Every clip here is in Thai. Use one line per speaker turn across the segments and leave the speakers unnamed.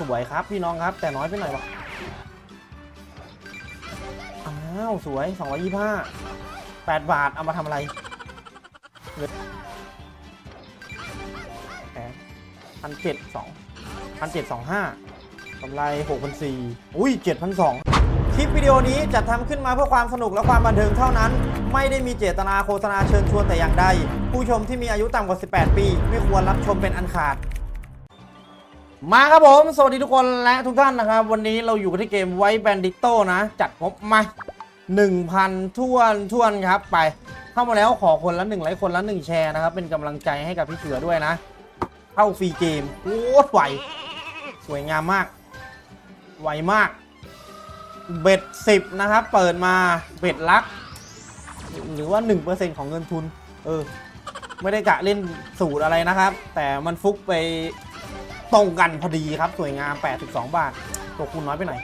สวยครับพี่น้องครับ แต่น้อยไปหน่อยวะอ้าวสวย 225 8 บาท เอามาทำอะไรหลือแปดพันเจ็ดสองพันเจ็ดสองห้ากำไรหกพันสี่อุ้ยเจ็ดพันสองคลิปวิดีโอนี้จัดทำขึ้นมาเพื่อความสนุกและความบันเทิงเท่านั้น ไม่ได้มีเจตนาโฆษณาเชิญชวนแต่อย่างใด ผู้ชมที่มีอายุต่ำกว่า 18 ปี ไม่ควรรับชมเป็นอันขาด มาครับผม สวัสดีทุกคนและทุกท่านนะครับ วันนี้เราอยู่กันที่เกมไวแบนดิโตนะ จัดงบมา 1,000ท่วนท่วนครับ ไป เข้ามาแล้วขอคนละ1ไลค์คนละ 1 แชร์นะครับ เป็นกำลังใจให้กับพี่เสือด้วยนะ เข้าฟรีเกมโคตรไวสวยงามมาก ไวมาก เบ็ด 10 นะครับ เปิดมาเบ็ดลัก หรือว่า 1%ของเงินทุน เออ ไม่ได้กะเล่นสูตรอะไรนะครับ แต่มันฟุกไป ตรงกันพอดีครับสวยงาม 82 บาทตัวคุณน้อยไปหน่อย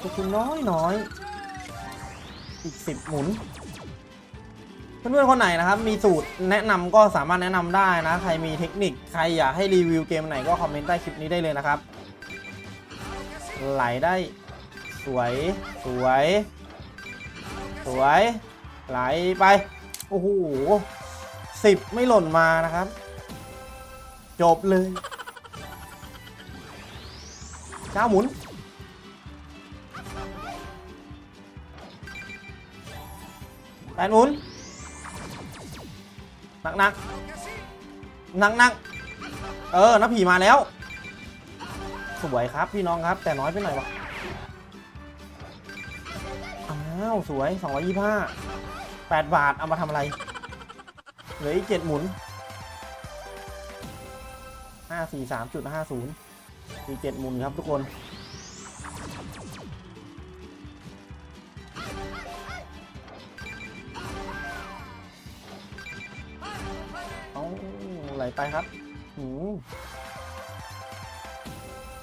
ตัวคุณน้อยน้อยอีก 10 หมุน เพื่อนๆคนไหนนะครับ มีสูตรแนะนำก็สามารถแนะนำได้นะ ใครมีเทคนิคใครอยากให้รีวิวเกมไหนก็คอมเมนต์ใต้คลิปนี้ได้เลยนะครับ ไหลได้สวยสวย สวย ไหลไป โอ้โหสิบไม่หล่นมานะครับ จบเลย เจ้าหมุน แปนหมุน หนักหนักหนักหนักเออน้าผีมาแล้ว สวยครับพี่น้องครับ แต่น้อยไปหน่อยวะอ้าวสวย 225 8 บาทเอามาทำอะไรเหลืออีก 7 หมุน 543.50 ตีเจ็ดมุนครับทุกคนเอาไหลไปครับหื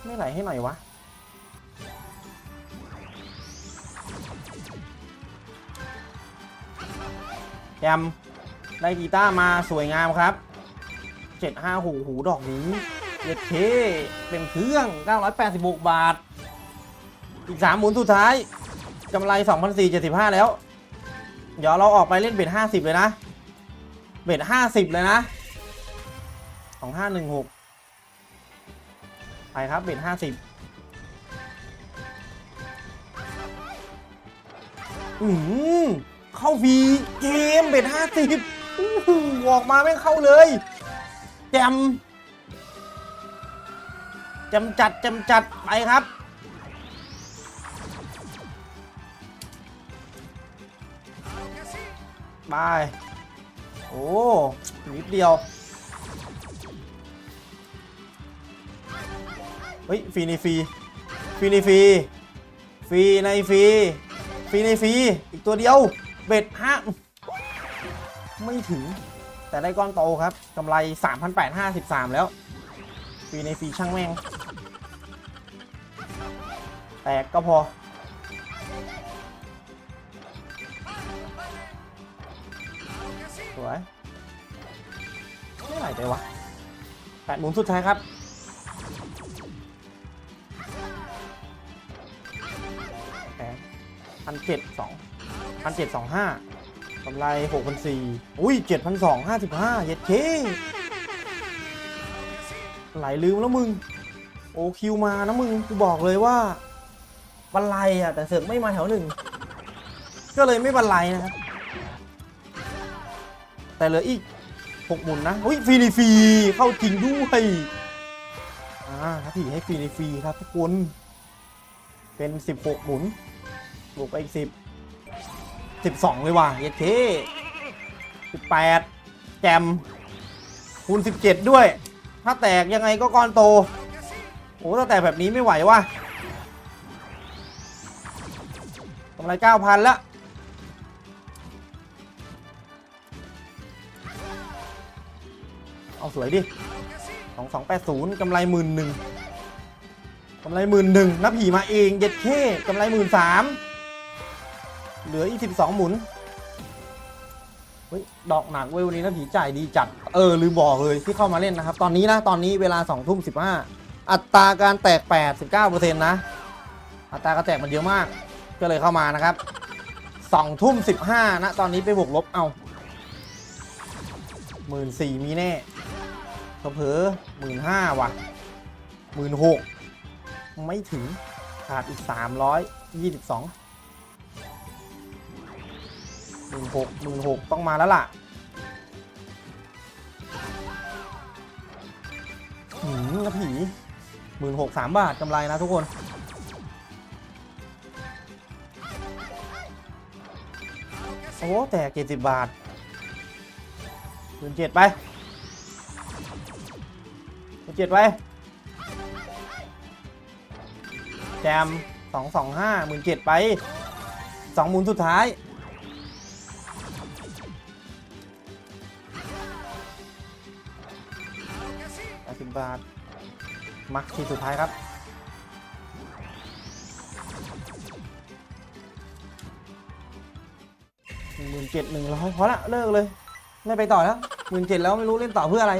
ไม่ไหลให้หน่อยวะแยมได้กีตาร์มาสวยงามครับ 7 5หูหูดอกนี้ เย็ดเคเป็นเครื่อง 986 บาท อีก 3 หมุนสุดท้ายกำไร 2,475 แล้ว เดี๋ยวเราออกไปเล่นเบ็ด50 เลยนะ เบ็ด50 เลยนะ 2516 ไปครับ เบ็ด50 อืมเข้าฟรีเกมเบ็ด50ออกมาไม่เข้าเลยแจม จำจัดจำจัดไปครับ บาย โอ้นิดเดียว เฮ้ยฟรีในฟรีฟรีในฟรีฟรีในฟรีฟรีในฟรีอีกตัวเดียว เบ็ดห้าไม่ถึง แต่ได้ก้อนโตครับกำไร 3,853 แล้วฟรีในฟรีช่างแม่ง แตกก็พอ สวยไม่ไหลเลยวะแปดหมุนสุดท้ายครับแปดพันเจ็ดสองพันเจ็ดสองห้ากำไรหกพันสี่อุ้ยเจ็ดพันสองห้าสิบห้าเย็ดเคไหลลืมแล้วมึง โอคิวมานะมึง กูบอกเลยว่า บันไลอะแต่เสือกไม่มาแถวหนึ่งก็เลยไม่บันไลนะครับ แต่เหลืออีกหกหมุนนะอุ้ยฟรีในฟรีเข้าจริงด้วยอ่าครับพี่ให้ฟรีในฟรีครับทุกคนเป็นสิบหกหมุนบวกไปอีกสิบสิบสองเลยว่ะเย็ดเทสิบแปดแจมคูณสิบเจ็ดด้วย ถ้าแตกยังไงก็ก้อนโตโอ้ถ้าแตกแบบนี้ไม่ไหวว่ะ กำไรเก้าพันละเอาสวยดิสองสองแปดศูนย์กำไรหมื่นหนึ่งกำไรหมื่นหนึ่งนับผีมาเองเย็ดเท่กำไรหมื่นสามเหลืออีกสิบสองหมุนเฮ้ยดอกหนักเว้ยวันนี้นับผีจ่ายดีจัด เออลืมบอกเลยที่เข้ามาเล่นนะครับ ตอนนี้นะ ตอนนี้เวลาสองทุ่มสิบห้าอัตราการแตก89%นะ อัตราการแตกมันเยอะมาก ก็เลยเข้ามานะครับ2ทุ่ม15นะ ตอนนี้ไปบวกลบเอาหมื่นสี่มีแน่เผลอหมื่นห้าว่ะหมื่นหกไม่ถึงขาดอีก322หมื่นหกหมื่นหกต้องมาแล้วล่ะหืมกระผีหมื่นหกสามบาทกำไรนะทุกคน โอ้แต่เจ็ดสิบบาทหมื่นเจ็ดไปหมื่นเจ็ดไป แจมสองสองห้าหมื่นเจ็ดไปสองหมุนสุดท้ายแปดสิบบาทมาทีสุดท้ายครับ หมื่นเจ็ดหนึ่งร้อยพอละเลิกเลย ไม่ไปต่อแล้วหมื่นเจ็ดแล้วไม่รู้เล่นต่อเพื่ออะไร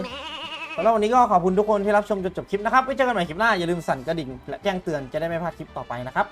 แล้ววันนี้ก็ขอบคุณทุกคนที่รับชมจนจบคลิปนะครับไว้เจอกันใหม่คลิปหน้าอย่าลืมสั่นกระดิ่งและแจ้งเตือนจะได้ไม่พลาดคลิปต่อไปนะครับ